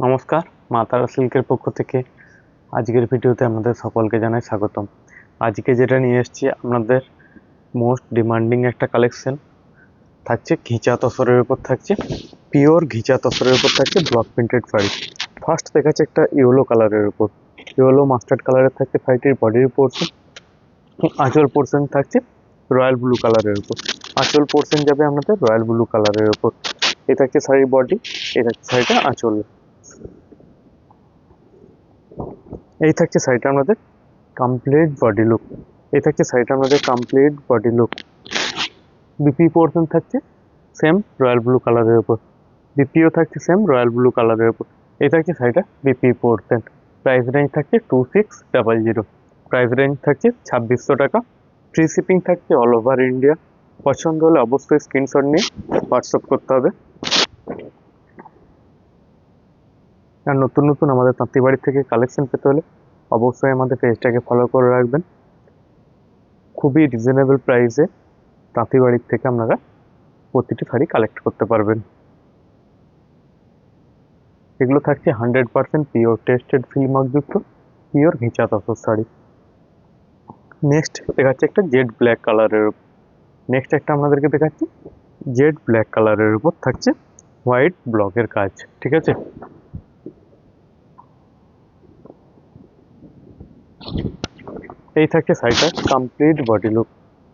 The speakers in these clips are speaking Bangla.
নমস্কার, মা তারা সিল্কের পক্ষ থেকে আজকের ভিডিওতে আমাদের সকলকে জানাই স্বাগতম। আজকে যেটা নিয়ে এসেছি, আপনাদের মোস্ট ডিমান্ডিং একটা কালেকশন থাকছে, ঘিচা তসরের উপর থাকছে পিওর ঘিচা তসরের উপর থাকছে ব্লক প্রিন্টেড শাড়ি। ফার্স্ট দেখাচ্ছে একটা ইয়েলো কালারের উপর। ইয়েলো মাস্টার্ড কালারের থাকছে শাড়িটির বডির পোর্শন আঁচল পোর্শন থাকছে রয়্যাল ব্লু কালারের উপর। আঁচল পোর্শন যাবে আপনাদের রয়্যাল ব্লু কালারের উপর। এ থাকছে শাড়ির বডি এ থাকছে শাড়িটা আঁচল এই থাকছে শাড়িটা আমাদের কমপ্লিট বডি লুক এই থাকছে শাড়িটা আমাদের complete body look BP portion থাকছে সেম রয়্যাল ব্লু কালারের উপর। বিপিও থাকছে সেম রয়্যাল ব্লু কালারের উপর। এই থাকছে শাড়িটা বিপি পোর্শন প্রাইস রেঞ্জ থাকছে two six double zero price range থাকছে ছাব্বিশশো টাকা। ফ্রি শিপিং থাকছে অল ওভার ইন্ডিয়া পছন্দ হলে অবশ্যই স্ক্রিনশট নিয়ে হোয়াটসঅ্যাপ করতে হবে। আর নতুন নতুন আমাদের তাঁতিবাড়ি থেকে কালেকশন পেতে হলে অবশ্যই আমাদের পেজটাকে ফলো করে রাখবেন। খুবই রিজনেবল প্রাইসে তাঁতি বাড়ির থেকে আপনারা প্রতিটি শাড়ি কালেক্ট করতে পারবেন। এগুলো থাকছে হান্ড্রেড পার্সেন্ট পিওর টেস্টেড ফিল্মার্কযুক্ত পিওর ঘিচা তসর শাড়ি। নেক্সট দেখাচ্ছে একটা জেড ব্ল্যাক কালারের নেক্সট একটা আপনাদেরকে দেখাচ্ছি জেড ব্ল্যাক কালারের উপর থাকছে হোয়াইট ব্লকের কাজ, ঠিক আছে? এই থাকছে শাড়িটার কমপ্লিট বডি লুক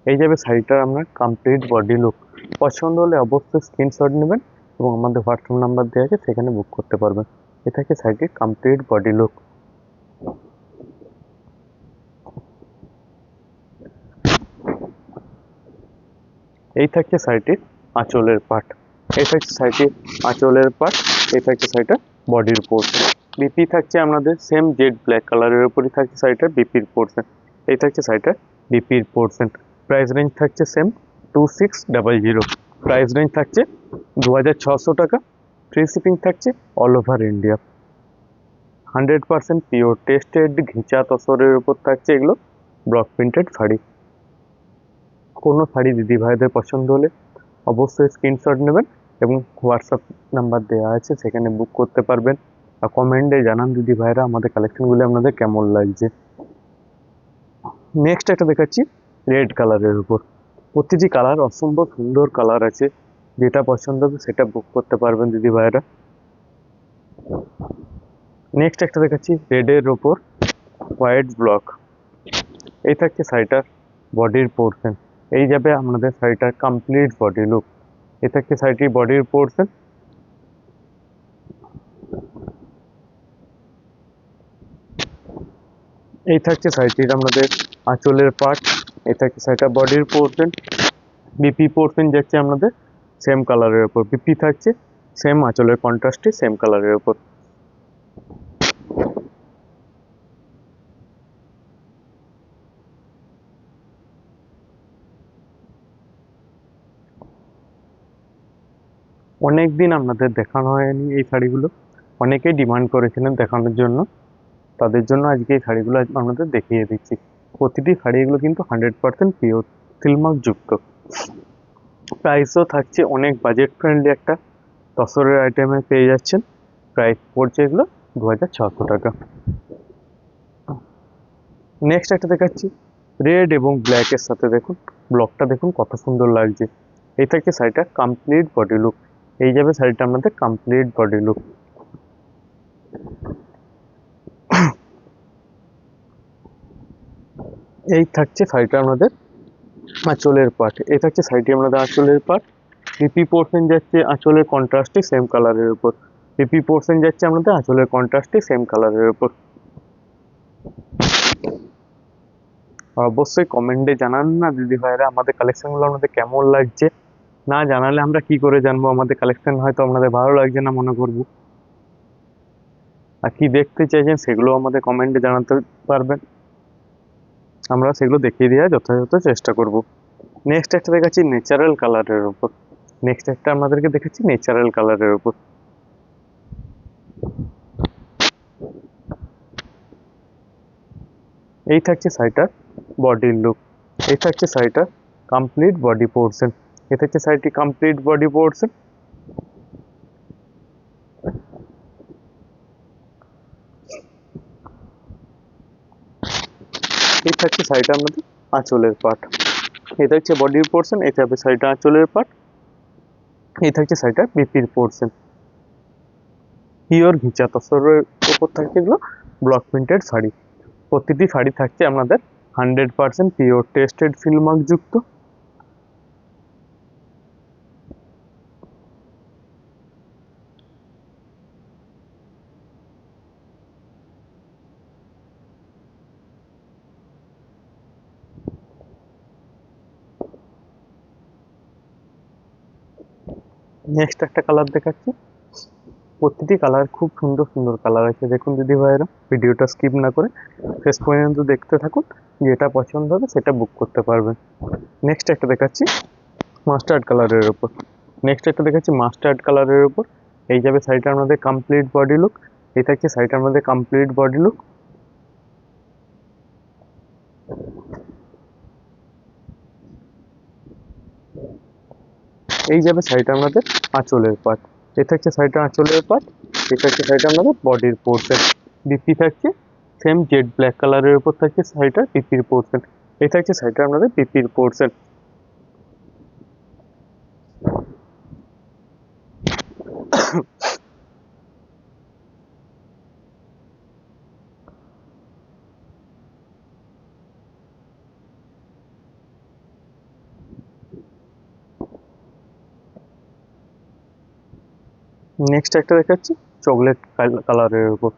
এই যাবে শাড়িটার আপনার কমপ্লিট বডি লুক পছন্দ হলে অবশ্যই স্ক্রিনশট নেবেন এবং আমাদের হোয়াটসঅ্যাপ নাম্বার দেওয়া আছে, সেখানে বুক করতে পারবেন। এ থাকে শাড়িটির কমপ্লিট বডি লুক এই থাকছে শাড়িটির আঁচলের পাট এই থাকছে শাড়িটির আঁচলের পাট এই থাকছে শাড়িটা বডির পোর্শন বিপি থাকছে আপনাদের সেম জেড ব্ল্যাক কালারের উপরই থাকছে শাড়িটার বিপির পোর্শন এই থাকছে শাড়িটার বিপির পোর্শন প্রাইস রেঞ্জ থাকছে same two six double zero price range থাকছে দু টাকা। ফ্রি শিপিং থাকছে all over India hundred percent pure tested ghicha তসরের উপর থাকছে এগুলো ব্লক প্রিন্টেড শাড়ি। কোনো শাড়ি দিদি ভাইদের পছন্দ হলে অবশ্যই স্ক্রিনশট নেবেন এবং হোয়াটসঅ্যাপ নাম্বার দেওয়া আছে, সেখানে বুক করতে পারবেন। আর কমেন্টে জানান দিদি ভাইরা আমাদের কালেকশনগুলি আপনাদের কেমন লাগছে। নেক্সট একটা দেখাচ্ছি রেড কালারের উপর। প্রতিটি কালার অসম্ভব সুন্দর কালার আছে। যেটা পছন্দ হবে সেটা বুক করতে পারবেন দিদি ভাইরা নেক্সট একটা দেখাচ্ছি রেডের ওপর হোয়াইট ব্লক এই থাকছে শাড়িটার বডির পোর্শন এই যাবে আপনাদের শাড়িটার কমপ্লিট বডি লুক এ থাকছে শাড়িটির বডির পোর্শন এই থাকছে শাড়িটির আমাদের আঁচলের পার্ট থাকছে শাড়িটা বডির পোর্শন বিপি পোর্শন যাচ্ছে আপনাদের সেম কালারের ওপর বিপি থাকছে সেম আঁচলের কন্ট্রাস্টে সেম কালারের ওপর অনেক দিন আপনাদের দেখানো হয়নি এই শাড়িগুলো। অনেকেই ডিমান্ড করেছিলেন দেখানোর জন্য। তাদের জন্য আজকে এই শাড়িগুলো আপনাদের দেখিয়ে দিচ্ছি। প্রতিটি শাড়ি এগুলো কিন্তু হান্ড্রেড পার্সেন্ট পিওর সিলমার্ক যুক্ত। প্রাইসও থাকছে অনেক বাজেট ফ্রেন্ডলি একটা। তসরের আইটেমে পেয়ে যাচ্ছেন। প্রাইস পড়ছে এগুলো দু হাজার ছশো টাকা। নেক্সট একটা দেখাচ্ছি। রেড এবং ব্ল্যাকের সাথে দেখুন। ব্লকটা দেখুন কত সুন্দর লাগছে। এই থাকছে শাড়িটা কমপ্লিট বডি লুক এই যাবে শাড়িটা আমাদের কমপ্লিট বডি লুক এই থাকছে শাড়িটা আমাদের আঁচলের পাট। এই থাকছে শাড়িটি আমাদের আঁচলের পাট। পিপি পোর্শন যাচ্ছে আঁচলের কন্ট্রাস্টে সেম কালারের উপর। পিপি পোর্শন যাচ্ছে আমাদের আঁচলের কন্ট্রাস্টে সেম কালারের উপর। অবশ্যই কমেন্টে জানান না, দিদি ভাইরা, আমাদের কালেকশনগুলো আপনাদের কেমন লাগছে? না জানালে আমরা কি করে জানব? আমাদের কালেকশন হয়তো আপনাদের ভালো লাগছে না মনে করব। আর কি দেখতে চাইছেন সেগুলো আমাদের কমেন্টে জানাতে পারবেন। আমরা সেগুলো দেখিয়ে দেওয়ার যথাযথ চেষ্টা করব। নেক্সট একটা দেখাচ্ছি ন্যাচারাল কালারের উপর। নেক্সট একটা আমাদেরকে দেখাচ্ছি ন্যাচারাল কালারের উপর। এই থাকছে শাড়িটার বডির লুক এই থাকছে শাড়িটার কমপ্লিট বডি পোর্শন এ থাকছে শাড়িটি কমপ্লিট বডি পোর্শন থাকছে সাইডটা আমাদের আঁচলের পাট। এটা হচ্ছে বডির পোর্শন এটা হবে সাইডটা আঁচলের পাট, এই থাকছে সাইডটা বিপির পোর্শন পিওর ঘিচা তসরের উপর থাকছে এগুলো ব্লক প্রিন্টেড শাড়ি। প্রতিটি শাড়ি থাকছে আপনাদের হান্ড্রেড পার্সেন্ট পিওর টেস্টেড ফিল্মার্ক নেক্সট একটা কালার দেখাচ্ছি। প্রতিটি কালার খুব সুন্দর সুন্দর কালার আছে। দেখুন দিদি ভাইয়েরা, ভিডিওটা স্কিপ না করে শেষ পর্যন্ত দেখতে থাকুন, যেটা পছন্দ হবে সেটা বুক করতে পারবেন। নেক্সট একটা দেখাচ্ছি মাস্টার্ড কালারের ওপর নেক্সট একটা দেখাচ্ছি মাস্টার্ড কালারের ওপর এই যাবে শাড়িটা আমাদের কমপ্লিট বডি লুক এই থাকছে শাড়িটা আমাদের কমপ্লিট বডি লুক এই যাবে শাড়িটা আমাদের আঁচলের পার্ট এটা থাকছে শাড়িটা আঁচলের পার্ট এটা থাকছে শাড়িটা আমাদের বডির পোর্শন বিপি থাকছে সেম জেড ব্ল্যাক কালারের উপর থাকছে শাড়িটা পিপির পোর্শন এটা থাকছে শাড়িটা আমাদের পিপির পোর্শন নেক্সট একটা দেখাচ্ছি চকলেট কালারের উপর।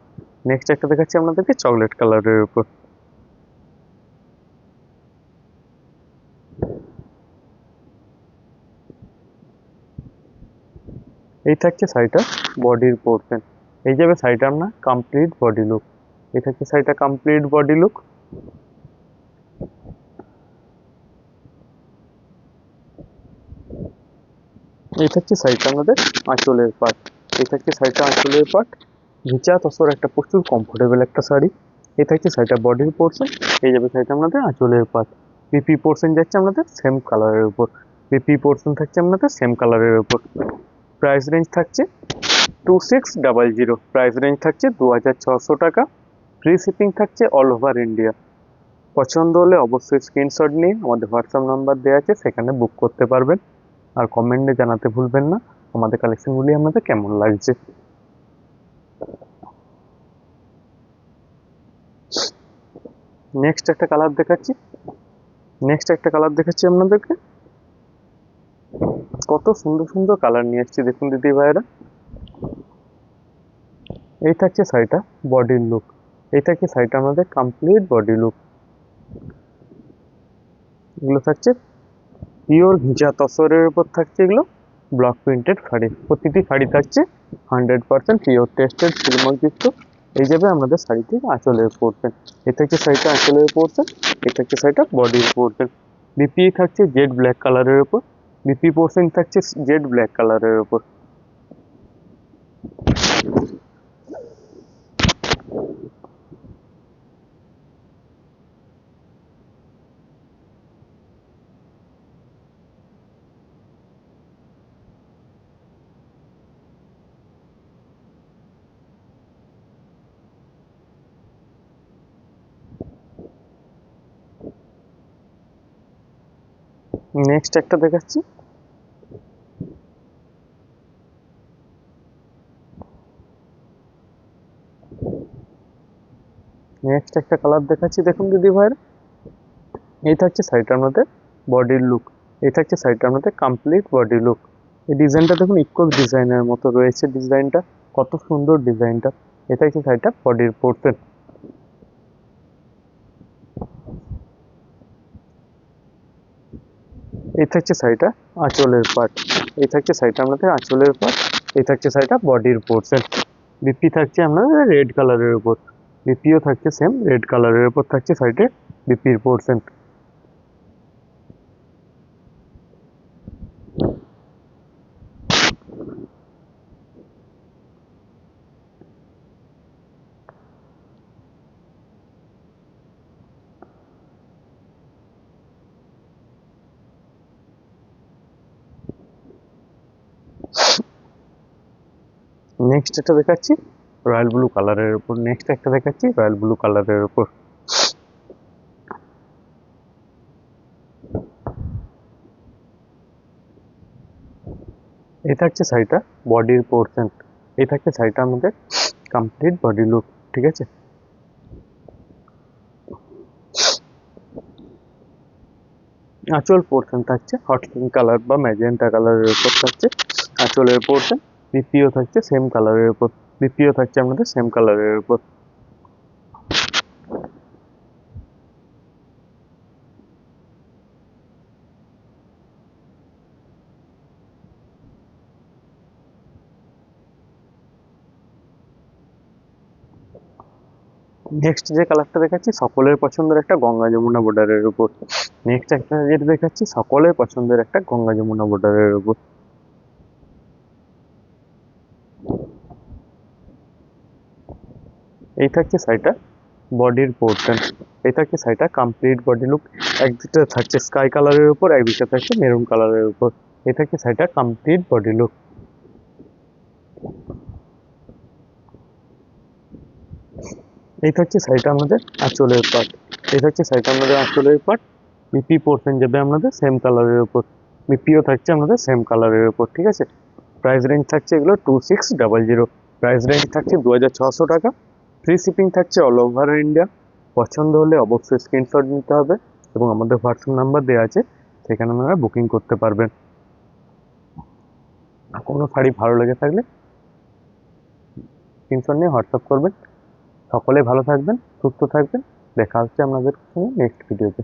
নেক্সট একটা দেখাচ্ছি আপনাদেরকে চকলেট কালারের উপর। এই থাকছে শাড়িটা বডির পোর্শন এই যাবে শাড়িটা আপনার কমপ্লিট বডি লুক এই থাকছে শাড়িটা কমপ্লিট বডি লুক এই থাকছে শাড়িটা আমাদের আঁচলের পাট এই থাকছে শাড়িটা আঁচলের পাট ঘিচা তসর একটা প্রচুর কমফোর্টেবল একটা শাড়ি। এই থাকছে শাড়িটা বডির পোর্শন এই যাবে শাড়িটা আমাদের আঁচলের পাট পিপি পোর্শন যাচ্ছে আমাদের সেম কালারের উপর। পিপি পোর্শন থাকছে আমাদের সেম কালারের উপর। প্রাইস রেঞ্জ থাকছে two six double zero price range থাকছে দু হাজার ছশো টাকা। ফ্রি শিপিং থাকছে অল ওভার ইন্ডিয়া পছন্দ হলে অবশ্যই স্ক্রিনশট নিয়ে আমাদের হোয়াটসঅ্যাপ নাম্বার দেওয়া আছে, সেখানে বুক করতে পারবেন। আর কমেন্টে জানাতে ভুলবেন না। আমাদের কালেকশনগুলি আপনাদের কেমন লাগছে? নেক্সট একটা কালার দেখাচ্ছি। নেক্সট একটা কালার দেখাচ্ছি আপনাদেরকে। কত সুন্দর সুন্দর কালার নিয়ে এসেছি, দেখুন দিদি ভাইয়েরা। এই থাকছে শাড়িটা বডির লুক এই থাকছে শাড়িটা আমাদের কমপ্লিট বডি লুক এগুলো থাকছে পিওর ঘিচা তসরের উপর থাকছে এগুলো। Block printed sari. প্রতিটি শাড়ি থাকছে হান্ড্রেড পার্সেন্ট পিওর টেস্টেড যুক্ত এই যাবে আমাদের শাড়িটি আঁচলের পড়ছেন এটা হচ্ছে শাড়িটা আঁচলের পড়ছেন এটা হচ্ছে শাড়িটা বডির পড়ছেন বিপি থাকছে জেড ব্ল্যাক কালারের ওপর বিপি পোর্শন থাকছে জেড ব্ল্যাক কালারের উপর। নেক্সট একটা দেখাচ্ছি। নেক্সট একটা কালার দেখাচ্ছি, দেখুন দিদি ভাইয়ের। এই থাকছে শাড়িটার মধ্যে বডির লুক এই থাকছে শাড়িটার মধ্যে কমপ্লিট বডি লুক এই ডিজাইনটা দেখুন ইকুয়াল ডিজাইনের মতো রয়েছে। ডিজাইনটা কত সুন্দর ডিজাইনটা এটা হচ্ছে শাড়িটা বডির পোর্শন এই থাকছে শাড়িটা, আঁচলের পার্ট এই থাকছে শাড়িটা আমাদের, আঁচলের পার্ট এই থাকছে শাড়িটা বডির পোর্শন বিপি থাকছে আপনাদের রেড কালারের উপর। বিপিও থাকছে সেম রেড কালারের উপর থাকছে সাইডে বিপির পোর্শন নেক্সট একটা দেখাচ্ছি রয়্যাল ব্লু কালারের উপর নেক্সট একটা দেখাচ্ছি রয়্যাল ব্লু কালারের উপর। এই থাকছে শাড়িটা বডির পোর্শন এই থাকছে শাড়িটা আমাদের কমপ্লিট বডি লুক ঠিক আছে? আচল পোর্শন থাকছে হট পিঙ্ক কালার বা ম্যাজেন্টা কালারের উপর থাকছে, আচলের পোর্শন বিপিও থাকছে সেম কালারের উপর বিপিও থাকছে আমাদের সেম কালারের উপর। নেক্সট যে কালারটা দেখাচ্ছি, সকলের পছন্দের একটা গঙ্গা যমুনা বর্ডারের উপর। নেক্সট একটা যেটা দেখাচ্ছি, সকলের পছন্দের একটা গঙ্গা যমুনা বর্ডারের উপর। এই থাকছে শাড়িটা বডির পোর্শন এই থাকছে শাড়িটা কমপ্লিট বডি লুক একদিকটা থাকছে স্কাই কালারের উপর একদিকটা থাকছে মেরুন কালারের উপর। এই থাকছে শাড়িটা কমপ্লিট বডি লুক এই থাকছে শাড়িটা আমাদের আঁচলের পার্ট এই থাকছে শাড়িটা আমাদের আঁচলের পার্ট বিপি পোর্শন যাবে আমাদের সেম কালারের উপর। বিপিও থাকছে আমাদের সেম কালারের উপর, ঠিক আছে? প্রাইস রেঞ্জ থাকছে এগুলো two six double zero price range থাকছে দু টাকা। ফ্রি শিপিং থাকছে অল ওভার ইন্ডিয়া পছন্দ হলে অবশ্যই স্ক্রিনশট নিতে হবে এবং আমাদের হোয়াটসঅ্যাপ নাম্বার দেওয়া আছে, সেখানে আপনারা বুকিং করতে পারবেন। কোনো শাড়ি ভালো লেগে থাকলে স্ক্রিনশট নিয়ে হোয়াটসঅ্যাপ করবেন। সকলে ভালো থাকবেন, সুস্থ থাকবেন। দেখা হচ্ছে আপনাদের সঙ্গে নেক্সট ভিডিওতে